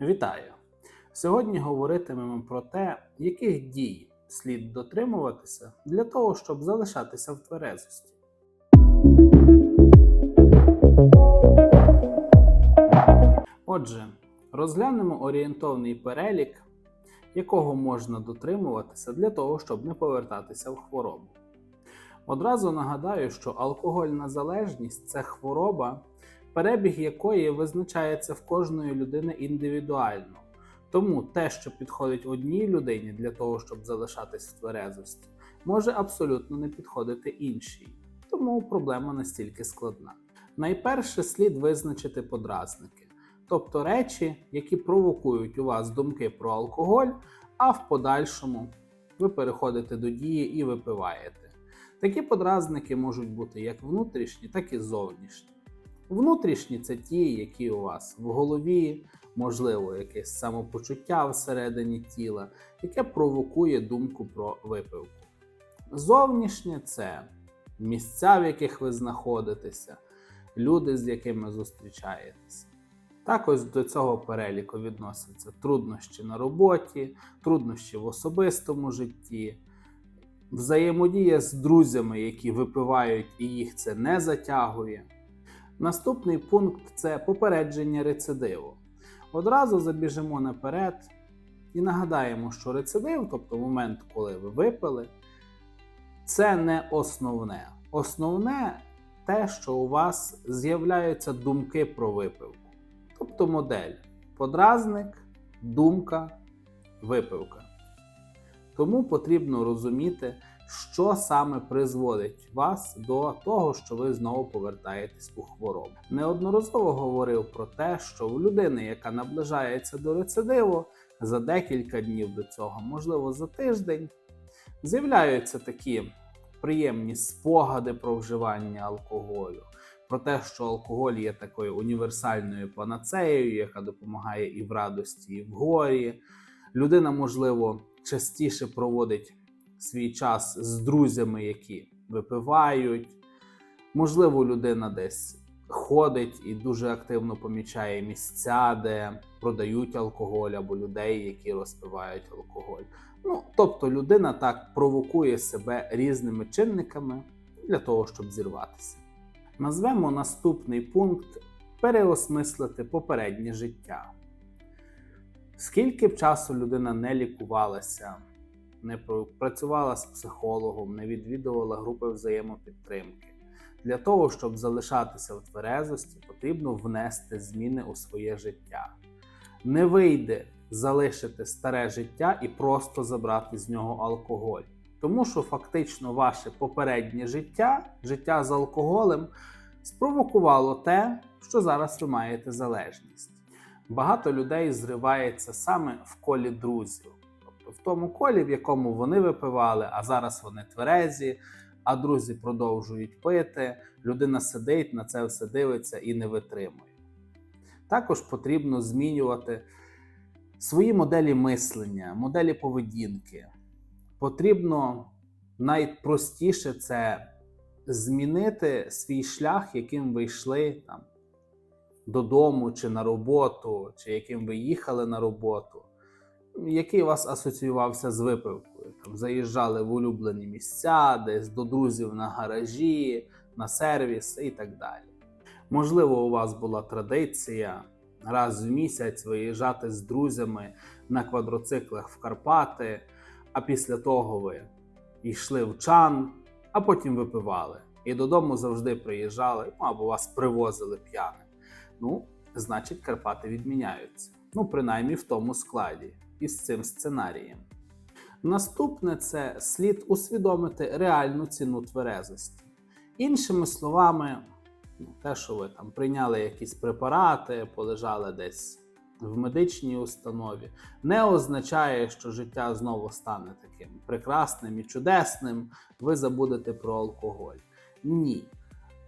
Вітаю! Сьогодні говоритимемо про те, яких дій слід дотримуватися для того, щоб залишатися в тверезості. Отже, розглянемо орієнтовний перелік, якого можна дотримуватися для того, щоб не повертатися в хворобу. Одразу нагадаю, що алкогольна залежність це хвороба, перебіг якої визначається в кожної людини індивідуально. Тому те, що підходить одній людині для того, щоб залишатись в тверезості, може абсолютно не підходити іншій. Тому проблема настільки складна. Найперше слід визначити подразники, тобто речі, які провокують у вас думки про алкоголь, а в подальшому ви переходите до дії і випиваєте. Такі подразники можуть бути як внутрішні, так і зовнішні. Внутрішні це ті, які у вас в голові, можливо, якесь самопочуття всередині тіла, яке провокує думку про випивку. Зовнішнє це місця, в яких ви знаходитеся, люди, з якими зустрічаєтеся. Також до цього переліку відносяться труднощі на роботі, труднощі в особистому житті, взаємодія з друзями, які випивають і їх це не затягує. Наступний пункт це попередження рецидиву. Одразу забіжимо наперед і нагадаємо, що рецидив, тобто момент, коли ви випили, це не основне. Основне те, що у вас з'являються думки про випивку. Тобто модель подразник, думка, випивка. Тому потрібно розуміти, що саме призводить вас до того, що ви знову повертаєтесь у хворобу. Неодноразово говорив про те, що у людини, яка наближається до рецидиву, за декілька днів до цього, можливо, за тиждень, з'являються такі приємні спогади про вживання алкоголю, про те, що алкоголь є такою універсальною панацеєю, яка допомагає і в радості, і в горі. Людина, можливо, частіше проводить свій час з друзями, які випивають. Можливо, людина десь ходить і дуже активно помічає місця, де продають алкоголь, або людей, які розпивають алкоголь. Ну, тобто людина так провокує себе різними чинниками для того, щоб зірватися. Назвемо наступний пункт переосмислити попереднє життя. Скільки б часу людина не лікувалася, не працювала з психологом, не відвідувала групи взаємопідтримки. Для того, щоб залишатися в тверезості, потрібно внести зміни у своє життя. Не вийде залишити старе життя і просто забрати з нього алкоголь. Тому що фактично ваше попереднє життя, життя з алкоголем, спровокувало те, що зараз ви маєте залежність. Багато людей зривається саме в колі друзів, в тому колі, в якому вони випивали, а зараз вони тверезі, а друзі продовжують пити. Людина сидить, на це все дивиться і не витримує. Також потрібно змінювати свої моделі мислення, моделі поведінки. Потрібно найпростіше це змінити свій шлях, яким ви йшли там додому чи на роботу, чи яким ви їхали на роботу, який у вас асоціювався з випивкою. Там Заїжджали в улюблені місця, десь до друзів на гаражі, на сервіс і так далі. Можливо, у вас була традиція раз в місяць виїжджати з друзями на квадроциклах в Карпати, а після того ви йшли в чан, а потім випивали. І додому завжди приїжджали, ну, або вас привозили п'яним. Ну, значить, Карпати відміняються. Ну, принаймні в тому складі і з цим сценарієм. Наступне це слід усвідомити реальну ціну тверезості. Іншими словами, ну, те, що ви там прийняли якісь препарати, полежали десь в медичній установі, не означає, що життя знову стане таким прекрасним і чудесним, ви забудете про алкоголь. Ні.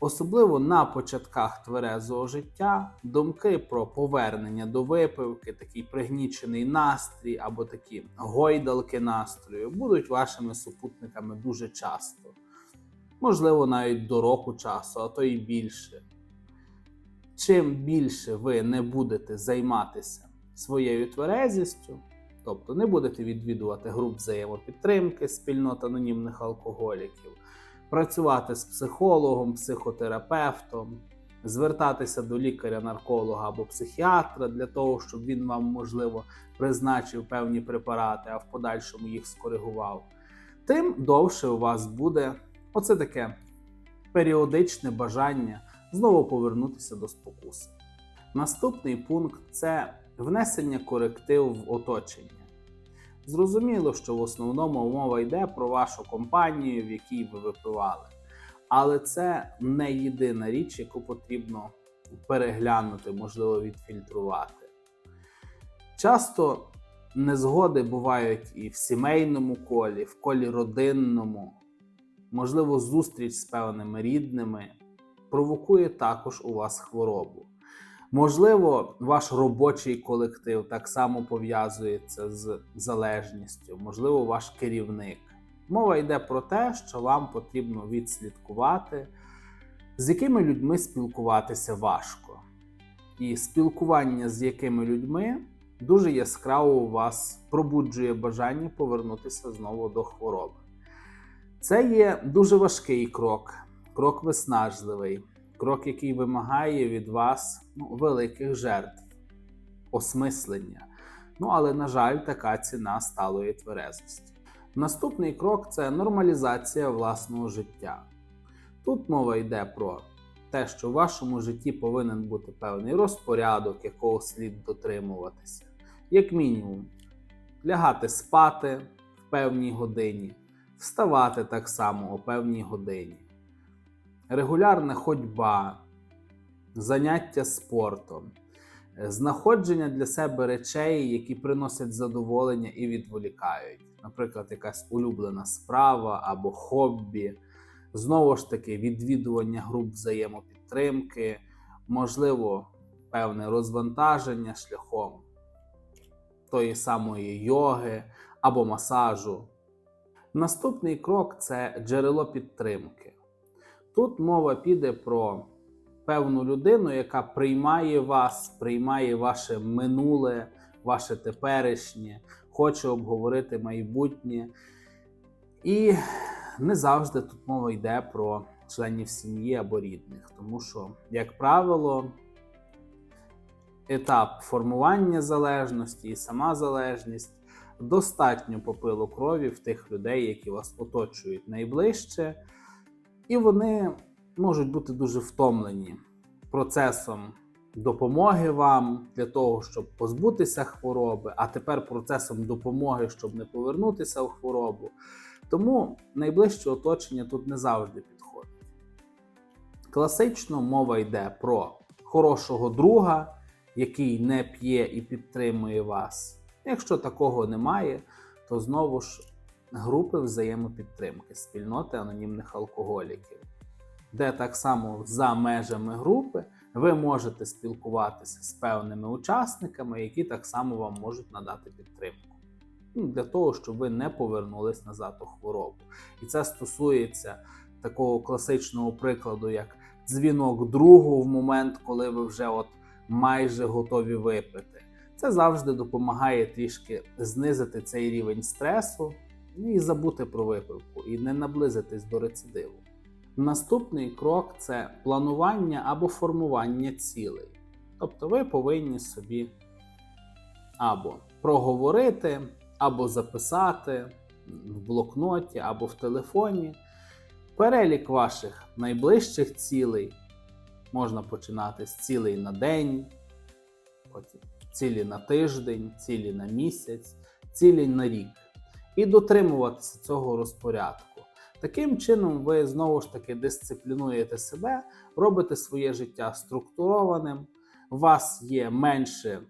Особливо на початках тверезого життя думки про повернення до випивки, такий пригнічений настрій або такі гойдалки настрою будуть вашими супутниками дуже часто. Можливо, навіть до року часу, а то і більше. Чим більше ви не будете займатися своєю тверезістю, тобто не будете відвідувати груп взаємопідтримки, спільнот анонімних алкоголіків, працювати з психологом, психотерапевтом, звертатися до лікаря-нарколога або психіатра для того, щоб він вам, можливо, призначив певні препарати, а в подальшому їх скоригував, тим довше у вас буде оце таке періодичне бажання знову повернутися до спокуси. Наступний пункт це внесення коректив в оточення. Зрозуміло, що в основному мова йде про вашу компанію, в якій ви випивали. Але це не єдина річ, яку потрібно переглянути, можливо, відфільтрувати. Часто незгоди бувають і в сімейному колі, в колі родинному, можливо, зустріч з певними рідними провокує також у вас хворобу. Можливо, ваш робочий колектив так само пов'язується з залежністю, можливо, ваш керівник. Мова йде про те, що вам потрібно відслідкувати, з якими людьми спілкуватися важко. І спілкування з якими людьми дуже яскраво у вас пробуджує бажання повернутися знову до хвороби. Це є дуже важкий крок, крок виснажливий, крок, який вимагає від вас ну, великих жертв, осмислення. Ну, але, на жаль, така ціна сталої тверезості. Наступний крок це нормалізація власного життя. Тут мова йде про те, що в вашому житті повинен бути певний розпорядок, якого слід дотримуватися. Як мінімум, лягати спати в певній годині, вставати так само о певній годині, регулярна ходьба, заняття спортом, е, знаходження для себе речей, які приносять задоволення і відволікають. Наприклад, якась улюблена справа або хобі, знову ж таки, відвідування груп взаємопідтримки, можливо, певне розвантаження шляхом тої самої йоги або масажу. Наступний крок це джерело підтримки. Тут мова піде про певну людину, яка приймає вас, приймає ваше минуле, ваше теперішнє, хоче обговорити майбутнє. І не завжди тут мова йде про членів сім'ї або рідних, тому що, як правило, етап формування залежності і сама залежність достатньо попилу крові в тих людей, які вас оточують найближче, і вони можуть бути дуже втомлені процесом допомоги вам для того, щоб позбутися хвороби, а тепер процесом допомоги, щоб не повернутися в хворобу. Тому найближче оточення тут не завжди підходить. Класично мова йде про хорошого друга, який не п'є і підтримує вас. Якщо такого немає, то знову ж групи взаємопідтримки, спільноти анонімних алкоголіків, де так само за межами групи ви можете спілкуватися з певними учасниками, які так само вам можуть надати підтримку. Ну, Для того, щоб ви не повернулись назад у хворобу. І це стосується такого класичного прикладу, як дзвінок другу в момент, коли ви вже от майже готові випити. Це завжди допомагає трішки знизити цей рівень стресу і забути про випивку, і не наблизитись до рецидиву. Наступний крок це планування або формування цілей. Тобто ви повинні собі або проговорити, або записати в блокноті, або в телефоні перелік ваших найближчих цілей. Можна починати з цілей на день, цілі на тиждень, цілі на місяць, цілі на рік. І дотримуватися цього розпорядку. Таким чином, ви знову ж таки дисциплінуєте себе, робите своє життя структурованим. У вас є менше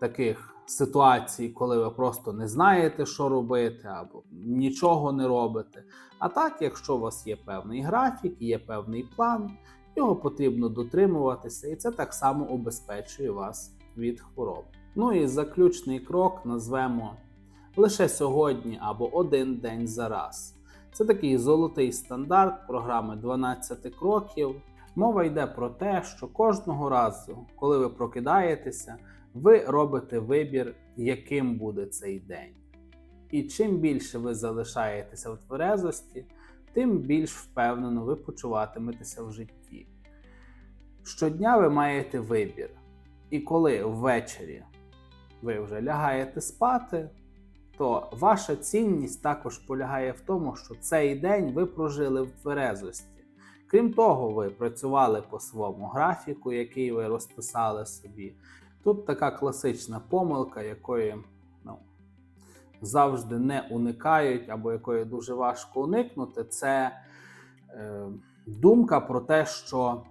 таких ситуацій, коли ви просто не знаєте, що робити, або нічого не робите. А так, якщо у вас є певний графік, є певний план, його потрібно дотримуватися, і це так само убезпечує вас від хвороб. Ну і заключний крок назвемо лише сьогодні або один день за раз. Це такий золотий стандарт програми 12 кроків. Мова йде про те, що кожного разу, коли ви прокидаєтеся, ви робите вибір, яким буде цей день. І чим більше ви залишаєтеся в тверезості, тим більш впевнено ви почуватиметеся в житті. Щодня ви маєте вибір. І коли ввечері ви вже лягаєте спати, то ваша цінність також полягає в тому, що цей день ви прожили в тверезості. Крім того, ви працювали по своєму графіку, який ви розписали собі. Тут така класична помилка, якої ну, завжди не уникають, або якої дуже важко уникнути, це е, думка про те, що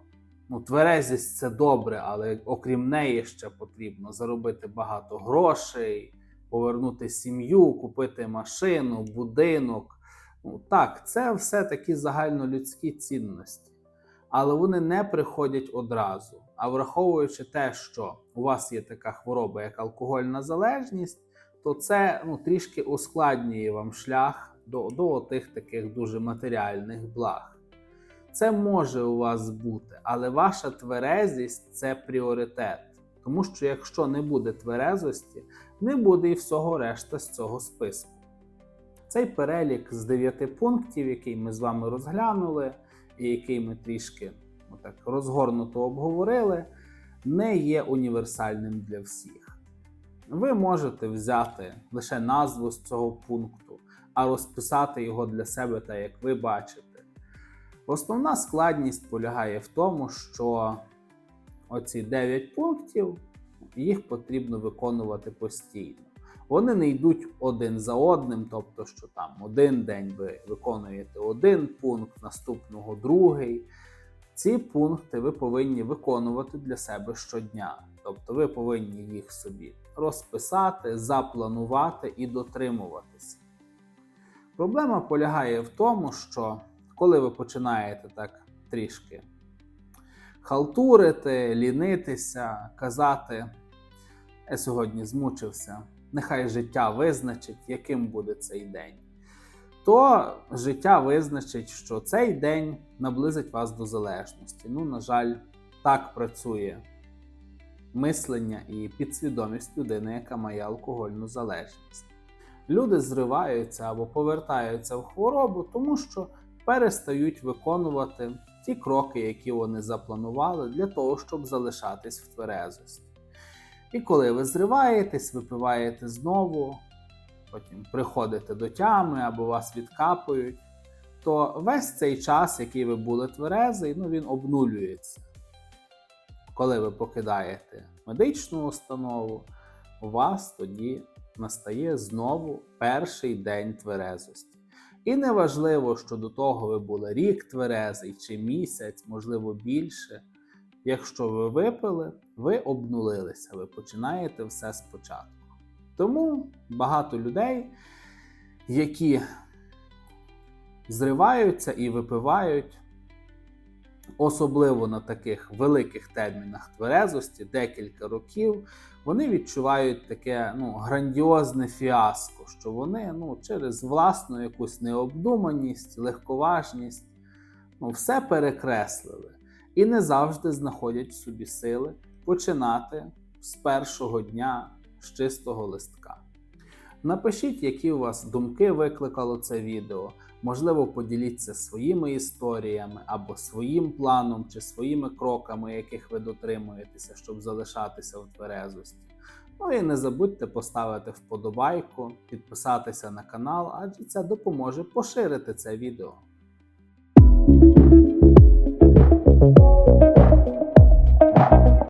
ну, тверезість це добре, але окрім неї ще потрібно заробити багато грошей, повернути сім'ю, купити машину, будинок. Ну, так, це все такі загальнолюдські цінності, але вони не приходять одразу. А враховуючи те, що у вас є така хвороба, як алкогольна залежність, то це ну, трішки ускладнює вам шлях до, до тих таких дуже матеріальних благ. Це може у вас бути, але ваша тверезість це пріоритет. Тому що якщо не буде тверезості, не буде і всього решта з цього списку. Цей перелік з 9 пунктів, який ми з вами розглянули, і який ми трішки отак, розгорнуто обговорили, не є універсальним для всіх. Ви можете взяти лише назву з цього пункту, а розписати його для себе так, як ви бачите. Основна складність полягає в тому, що оці 9 пунктів їх потрібно виконувати постійно. Вони не йдуть один за одним, тобто, що там один день ви виконуєте один пункт, наступного другий. Ці пункти ви повинні виконувати для себе щодня. Тобто ви повинні їх собі розписати, запланувати і дотримуватися. Проблема полягає в тому, що коли ви починаєте так трішки халтурити, лінитися, казати, я сьогодні змучився, нехай життя визначить, яким буде цей день, то життя визначить, що цей день наблизить вас до залежності. Ну, на жаль, так працює мислення і підсвідомість людини, яка має алкогольну залежність. Люди зриваються або повертаються в хворобу, тому що перестають виконувати ті кроки, які вони запланували для того, щоб залишатись в тверезості. І коли ви зриваєтесь, випиваєте знову, потім приходите до тями або вас відкапують, то весь цей час, який ви були тверезий, ну він обнулюється. Коли ви покидаєте медичну установу, у вас тоді настає знову перший день тверезості. І неважливо, що до того ви були рік тверезий чи місяць, можливо більше. Якщо ви випили, ви обнулилися, ви починаєте все спочатку. Тому багато людей, які зриваються і випивають, особливо на таких великих термінах тверезості, декілька років, вони відчувають таке ну, грандіозне фіаско, що вони ну, через власну якусь необдуманість, легковажність ну, все перекреслили і не завжди знаходять в собі сили починати з першого дня з чистого листка. Напишіть, які у вас думки викликало це відео. Можливо, поділіться своїми історіями або своїм планом чи своїми кроками, яких ви дотримуєтеся, щоб залишатися в тверезості. Ну і не забудьте поставити вподобайку, підписатися на канал, адже це допоможе поширити це відео.